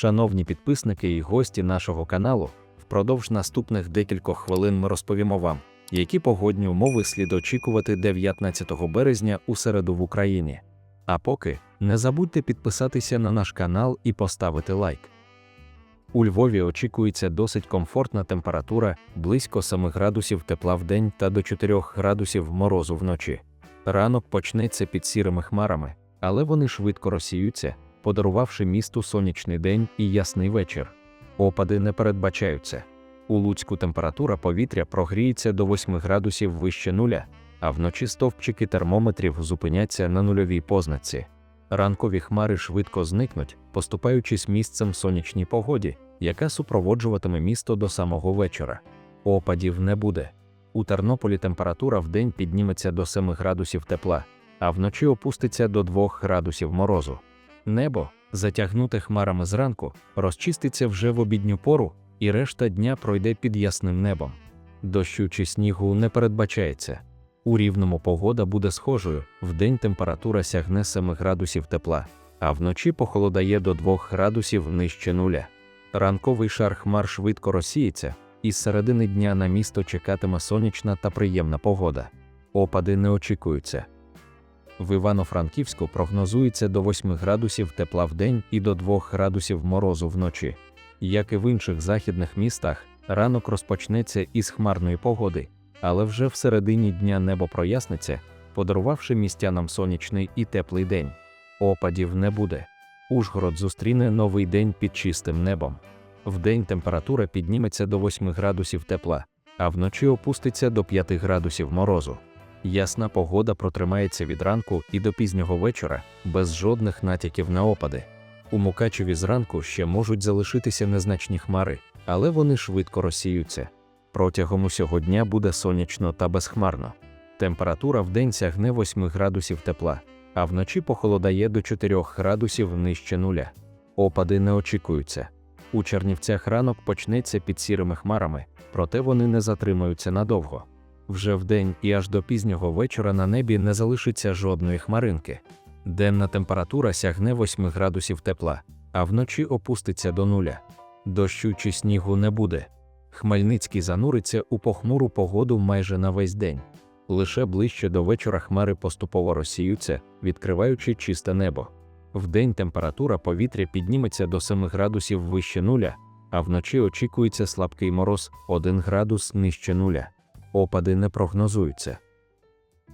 Шановні підписники і гості нашого каналу, впродовж наступних декількох хвилин ми розповімо вам, які погодні умови слід очікувати 19 березня у середу в Україні. А поки не забудьте підписатися на наш канал і поставити лайк. У Львові очікується досить комфортна температура близько 7 градусів тепла в день та до 4 градусів морозу вночі. Ранок почнеться під сірими хмарами, але вони швидко розсіються, подарувавши місту сонячний день і ясний вечір. Опади не передбачаються. У Луцьку температура повітря прогріється до 8 градусів вище нуля, а вночі стовпчики термометрів зупиняться на нульовій познаці. Ранкові хмари швидко зникнуть, поступаючись місцем сонячній погоді, яка супроводжуватиме місто до самого вечора. Опадів не буде. У Тернополі температура вдень підніметься до 7 градусів тепла, а вночі опуститься до 2 градусів морозу. Небо, затягнуте хмарами зранку, розчиститься вже в обідню пору, і решта дня пройде під ясним небом. Дощу чи снігу не передбачається. У рівному погода буде схожою, вдень температура сягне 7 градусів тепла, а вночі похолодає до 2 градусів нижче нуля. Ранковий шар хмар швидко розсіється, і з середини дня на місто чекатиме сонячна та приємна погода. Опади не очікуються. В Івано-Франківську прогнозується до 8 градусів тепла в день і до 2 градусів морозу вночі. Як і в інших західних містах, ранок розпочнеться із хмарної погоди, але вже в середині дня небо проясниться, подарувавши містянам сонячний і теплий день. Опадів не буде. Ужгород зустріне новий день під чистим небом. Вдень температура підніметься до 8 градусів тепла, а вночі опуститься до 5 градусів морозу. Ясна погода протримається від ранку і до пізнього вечора, без жодних натяків на опади. У Мукачеві зранку ще можуть залишитися незначні хмари, але вони швидко розсіються. Протягом усього дня буде сонячно та безхмарно. Температура вдень сягне 8 градусів тепла, а вночі похолодає до 4 градусів нижче нуля. Опади не очікуються. У Чернівцях ранок почнеться під сірими хмарами, проте вони не затримаються надовго. Вже вдень і аж до пізнього вечора на небі не залишиться жодної хмаринки. Денна температура сягне 8 градусів тепла, а вночі опуститься до нуля. Дощу чи снігу не буде. Хмельницький зануриться у похмуру погоду майже на весь день. Лише ближче до вечора хмари поступово розсіються, відкриваючи чисте небо. Вдень температура повітря підніметься до 7 градусів вище нуля, а вночі очікується слабкий мороз 1 градус нижче нуля. Опади не прогнозуються.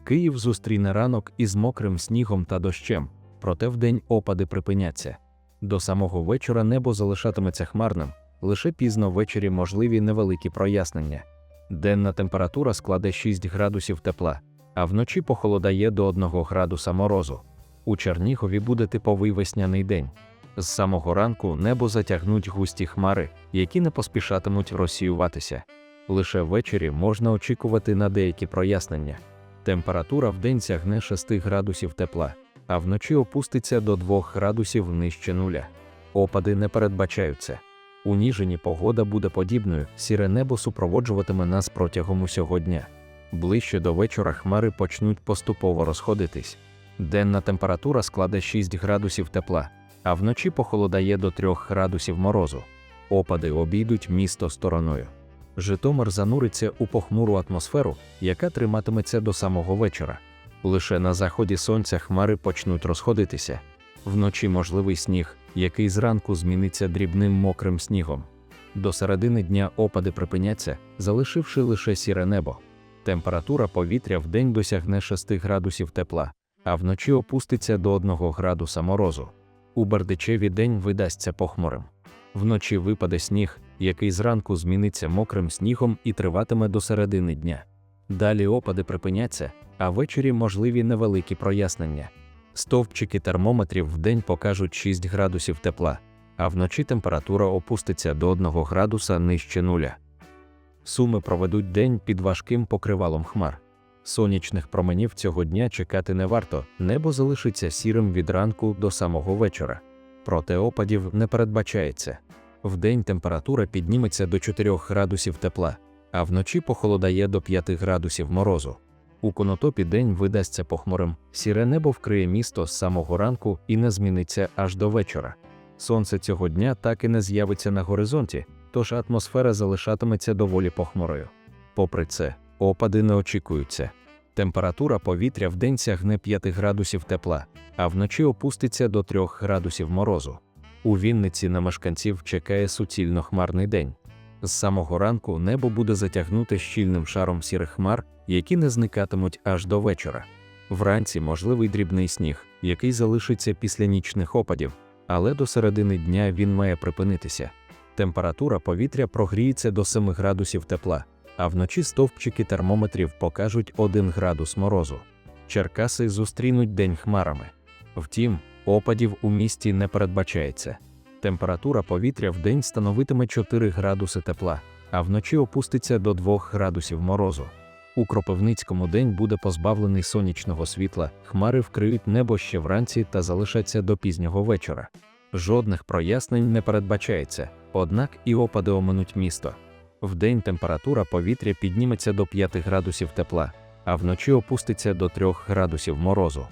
Київ зустріне ранок із мокрим снігом та дощем, проте вдень опади припиняться. До самого вечора небо залишатиметься хмарним, лише пізно ввечері можливі невеликі прояснення. Денна температура складе 6 градусів тепла, а вночі похолодає до 1 градуса морозу. У Чернігові буде типовий весняний день. З самого ранку небо затягнуть густі хмари, які не поспішатимуть розсіюватися. Лише ввечері можна очікувати на деякі прояснення. Температура в день сягне 6 градусів тепла, а вночі опуститься до 2 градусів нижче нуля. Опади не передбачаються. У Ніжині погода буде подібною, сіре небо супроводжуватиме нас протягом усього дня. Ближче до вечора хмари почнуть поступово розходитись. Денна температура складе 6 градусів тепла, а вночі похолодає до 3 градусів морозу. Опади обійдуть місто стороною. Житомир зануриться у похмуру атмосферу, яка триматиметься до самого вечора. Лише на заході сонця хмари почнуть розходитися. Вночі можливий сніг, який зранку зміниться дрібним мокрим снігом. До середини дня опади припиняться, залишивши лише сіре небо. Температура повітря в досягне 6 градусів тепла, а вночі опуститься до 1 градуса морозу. У Бердичеві день видасться похмурим. Вночі випаде сніг, який зранку зміниться мокрим снігом і триватиме до середини дня. Далі опади припиняться, а ввечері можливі невеликі прояснення. Стовпчики термометрів вдень покажуть 6 градусів тепла, а вночі температура опуститься до 1 градуса нижче нуля. Суми проведуть день під важким покривалом хмар. Сонячних променів цього дня чекати не варто, небо залишиться сірим від ранку до самого вечора. Проте опадів не передбачається. Вдень температура підніметься до 4 градусів тепла, а вночі похолодає до 5 градусів морозу. У конотопі день видасться похмурим, сіре небо вкриє місто з самого ранку і не зміниться аж до вечора. Сонце цього дня так і не з'явиться на горизонті, тож атмосфера залишатиметься доволі похмурою. Попри це, опади не очікуються. Температура повітря вдень сягне 5 градусів тепла, а вночі опуститься до 3 градусів морозу. У Вінниці на мешканців чекає суцільно хмарний день. З самого ранку небо буде затягнуте щільним шаром сірих хмар, які не зникатимуть аж до вечора. Вранці можливий дрібний сніг, який залишиться після нічних опадів, але до середини дня він має припинитися. Температура повітря прогріється до 7 градусів тепла, а вночі стовпчики термометрів покажуть 1 градус морозу. Черкаси зустрінуть день хмарами. Втім, опадів у місті не передбачається. Температура повітря в день становитиме 4 градуси тепла, а вночі опуститься до 2 градусів морозу. У Кропивницькому день буде позбавлений сонячного світла, хмари вкриють небо ще вранці та залишаться до пізнього вечора. Жодних прояснень не передбачається, однак і опади оминуть місто. Вдень температура повітря підніметься до 5 градусів тепла, а вночі опуститься до 3 градусів морозу.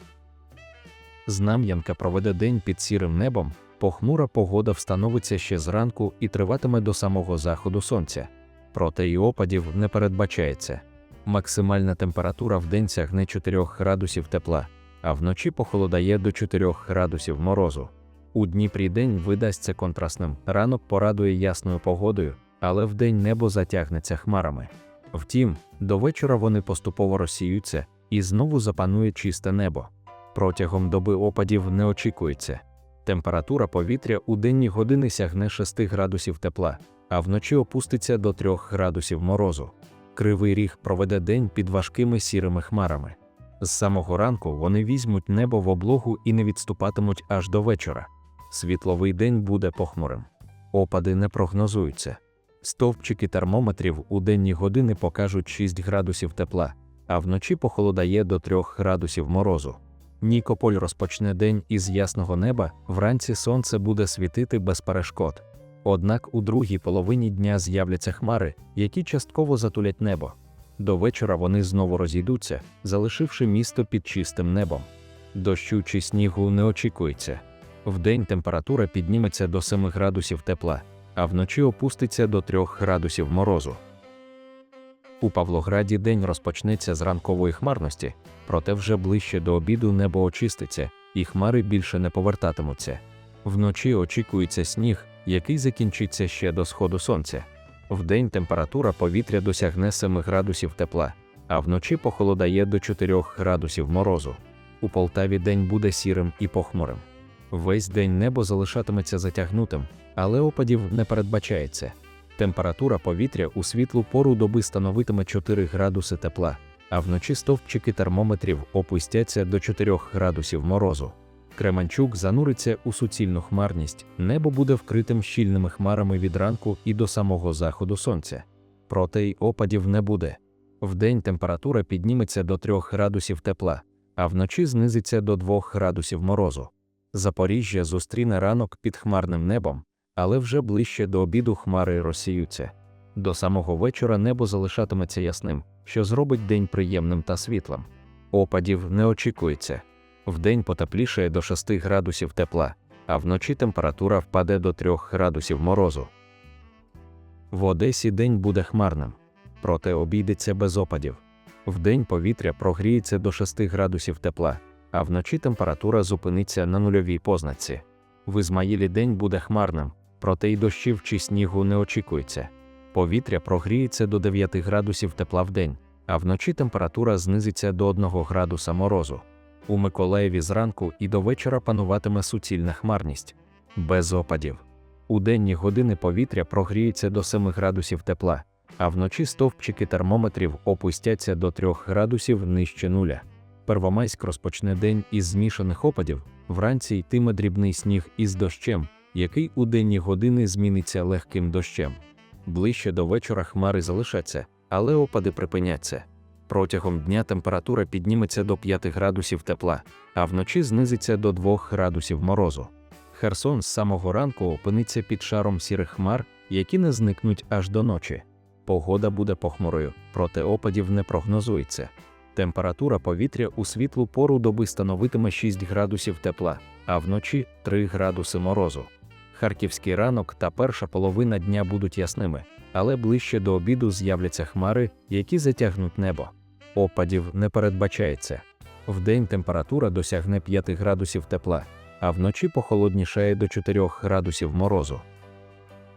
Знам'янка проведе день під сірим небом, похмура погода встановиться ще зранку і триватиме до самого заходу сонця. Проте і опадів не передбачається. Максимальна температура в день сягне 4 градусів тепла, а вночі похолодає до 4 градусів морозу. У Дніпрі день видасться контрастним, ранок порадує ясною погодою, але вдень небо затягнеться хмарами. Втім, до вечора вони поступово розсіються і знову запанує чисте небо. Протягом доби опадів не очікується. Температура повітря у денні години сягне 6 градусів тепла, а вночі опуститься до 3 градусів морозу. Кривий ріг проведе день під важкими сірими хмарами. З самого ранку вони візьмуть небо в облогу і не відступатимуть аж до вечора. Світловий день буде похмурим. Опади не прогнозуються. Стовпчики термометрів у денні години покажуть 6 градусів тепла, а вночі похолодає до 3 градусів морозу. Нікополь розпочне день із ясного неба, вранці сонце буде світити без перешкод. Однак у другій половині дня з'являться хмари, які частково затулять небо. До вечора вони знову розійдуться, залишивши місто під чистим небом. Дощу чи снігу не очікується. Вдень температура підніметься до 7 градусів тепла, а вночі опуститься до 3 градусів морозу. У Павлограді день розпочнеться з ранкової хмарності, проте вже ближче до обіду небо очиститься, і хмари більше не повертатимуться. Вночі очікується сніг, який закінчиться ще до сходу сонця. Вдень температура повітря досягне 7 градусів тепла, а вночі похолодає до 4 градусів морозу. У Полтаві день буде сірим і похмурим. Весь день небо залишатиметься затягнутим, але опадів не передбачається. Температура повітря у світлу пору доби становитиме 4 градуси тепла, а вночі стовпчики термометрів опустяться до 4 градусів морозу. Кременчук зануриться у суцільну хмарність, небо буде вкритим щільними хмарами від ранку і до самого заходу сонця. Проте й опадів не буде. Вдень температура підніметься до 3 градусів тепла, а вночі знизиться до 2 градусів морозу. Запоріжжя зустріне ранок під хмарним небом, але вже ближче до обіду хмари розсіються. До самого вечора небо залишатиметься ясним, що зробить день приємним та світлим. Опадів не очікується. Вдень потеплішає до 6 градусів тепла, а вночі температура впаде до 3 градусів морозу. В Одесі день буде хмарним, проте обійдеться без опадів. Вдень повітря прогріється до 6 градусів тепла, а вночі температура зупиниться на нульовій позначці. В Ізмаїлі день буде хмарним, проте й дощів чи снігу не очікується. Повітря прогріється до 9 градусів тепла в день, а вночі температура знизиться до 1 градуса морозу. У Миколаєві зранку і до вечора пануватиме суцільна хмарність, без опадів. У денні години повітря прогріється до 7 градусів тепла, а вночі стовпчики термометрів опустяться до 3 градусів нижче нуля. Первомайськ розпочне день із змішаних опадів, вранці йтиме дрібний сніг із дощем, який у денні години зміниться легким дощем. Ближче до вечора хмари залишаться, але опади припиняться. Протягом дня температура підніметься до 5 градусів тепла, а вночі знизиться до 2 градусів морозу. Херсон з самого ранку опиниться під шаром сірих хмар, які не зникнуть аж до ночі. Погода буде похмурою, проте опадів не прогнозується. Температура повітря у світлу пору доби становитиме 6 градусів тепла, а вночі 3 градуси морозу. Харківський ранок та перша половина дня будуть ясними, але ближче до обіду з'являться хмари, які затягнуть небо. Опадів не передбачається. Вдень температура досягне 5 градусів тепла, а вночі похолоднішає до 4 градусів морозу.